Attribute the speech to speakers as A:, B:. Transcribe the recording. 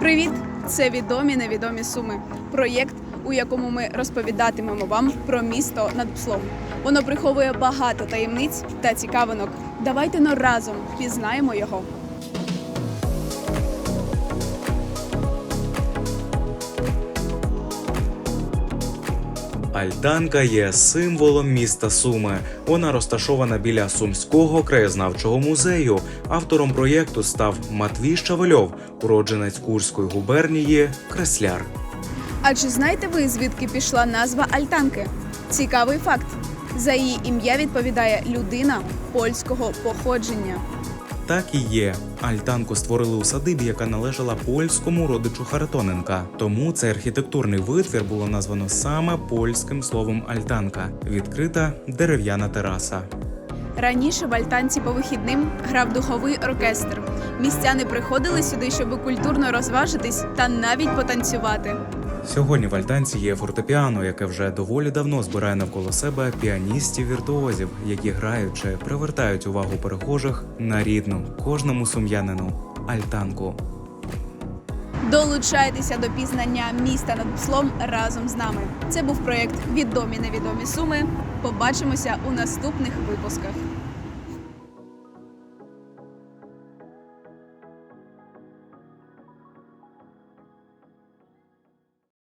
A: Привіт! Це відомі невідомі суми. Проєкт, у якому ми розповідатимемо вам про місто над Пслом. Воно приховує багато таємниць та цікавинок. Давайте но разом пізнаємо його.
B: Альтанка є символом міста Суми. Вона розташована біля Сумського краєзнавчого музею. Автором проєкту став Матвій Щавельов, уродженець Курської губернії, кресляр.
A: А чи знаєте ви, звідки пішла назва Альтанки? Цікавий факт. За її ім'я відповідає людина польського походження.
B: Так і є. Альтанку створили у садибі, яка належала польському родичу Харитоненка. Тому цей архітектурний витвір було названо саме польським словом альтанка відкрита дерев'яна тераса.
A: Раніше в Альтанці по вихідним грав духовий оркестр. Містяни приходили сюди, щоб культурно розважитись та навіть потанцювати.
B: Сьогодні в Альтанці є фортепіано, яке вже доволі давно збирає навколо себе піаністів-віртуозів, які граючи привертають увагу перехожих на рідну кожному сум'янину альтанку.
A: Долучайтеся до пізнання міста над Пслом разом з нами. Це був проєкт Відомі невідомі суми. Побачимося у наступних випусках.